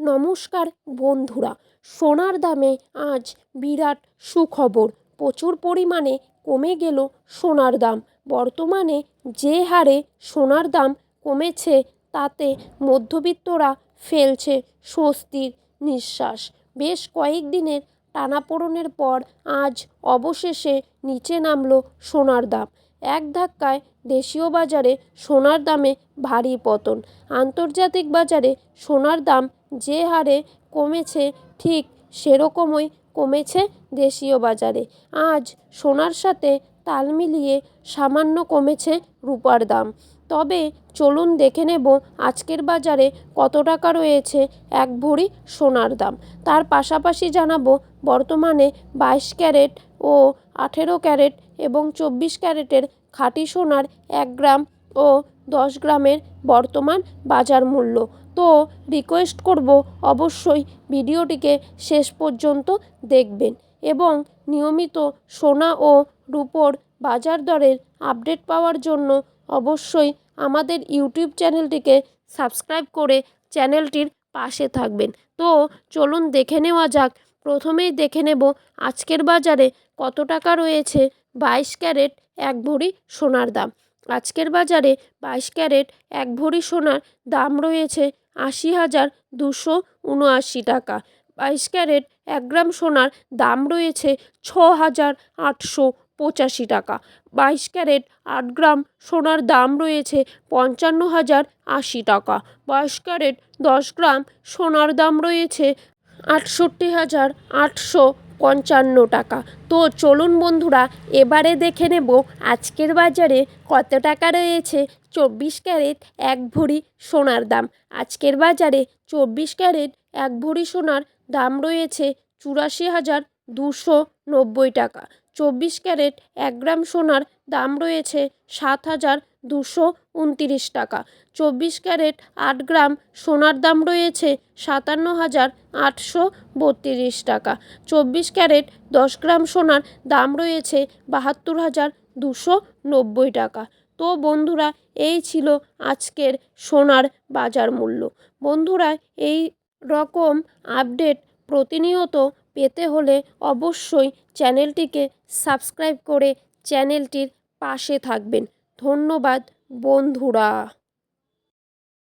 নমস্কার বন্ধুরা। সোনার দামে আজ বিরাট সুখবর। প্রচুর পরিমাণে কমে গেল সোনার দাম। বর্তমানে যে হারে সোনার দাম কমেছে, তাতে মধ্যবিত্তরা ফেলছে স্বস্তির নিঃশ্বাস। বেশ কয়েকদিনের টানাপোড়নের পর আজ অবশেষে নিচে নামল সোনার দাম। এক ধাক্কায় দেশীয় বাজারে সোনার দামে ভারী পতন। আন্তর্জাতিক বাজারে সোনার দাম যে হারে কমেছে ঠিক সেরকমই কমেছে দেশীয় বাজারে। আজ সোনার সাথে তাল মিলিয়ে সামান্য কমেছে রূপার দাম। তবে চলুন দেখে নেব আজকের বাজারে কত টাকা রয়েছে এক ভরি সোনার দাম। তার পাশাপাশি জানাব বর্তমানে বাইশ ক্যারেট ও আঠেরো ক্যারেট এবং চব্বিশ ক্যারেটের খাঁটি সোনার এক গ্রাম ও দশ গ্রামের বর্তমান বাজার মূল্য। তো রিকোয়েস্ট করব অবশ্যই ভিডিওটিকে শেষ পর্যন্ত দেখবেন এবং নিয়মিত সোনা ও রূপোর বাজার দরের আপডেট পাওয়ার জন্য অবশ্যই আমাদের ইউটিউব চ্যানেলটিকে সাবস্ক্রাইব করে চ্যানেলটির পাশে থাকবেন। তো চলুন দেখে নেওয়া যাক। প্রথমেই দেখে নেব আজকের বাজারে কত টাকা রয়েছে। বাইশ ক্যারেট এক ভরি সোনার দাম। আজকের বাজারে বাইশ ক্যারেট, এক ভরি সোনার দাম রয়েছে আশি হাজার দুশো উনআশি টাকা। বাইশ ক্যারেট, এক গ্রাম সোনার দাম রয়েছে ছ হাজার আটশো পঁচাশি টাকা। বাইশ ক্যারেট, আট গ্রাম সোনার দাম রয়েছে পঞ্চান্ন হাজার আশি টাকা। বাইশ ক্যারেট, দশ গ্রাম সোনার দাম রয়েছে আটষট্টি হাজার আটশো পঞ্চান্ন টাকা। তো চলুন বন্ধুরা, এবারে দেখে নেব আজকের বাজারে কত টাকা রয়েছে। চব্বিশ ক্যারেট এক ভরি সোনার দাম। আজকের বাজারে চব্বিশ ক্যারেট এক ভরি সোনার দাম রয়েছে চুরাশি হাজার দুশো নব্বই টাকা। চব্বিশ ক্যারেট এক গ্রাম সোনার দাম রয়েছে সাত হাজার দুশো উনতিরিশ টাকা। চব্বিশ ক্যারেট আট গ্রাম সোনার দাম রয়েছে সাতান্ন হাজার আটশো বত্রিশ টাকা। চব্বিশ ক্যারেট দশ গ্রাম সোনার দাম রয়েছে বাহাত্তর হাজার দুশো নব্বই টাকা। তো বন্ধুরা, এই ছিল আজকের সোনার বাজার মূল্য। বন্ধুরা, এই রকম আপডেট প্রতিনিয়ত পেতে হলে অবশ্যই চ্যানেলটিকে সাবস্ক্রাইব করে চ্যানেলটির পাশে থাকবেন। ধন্যবাদ বন্ধুরা।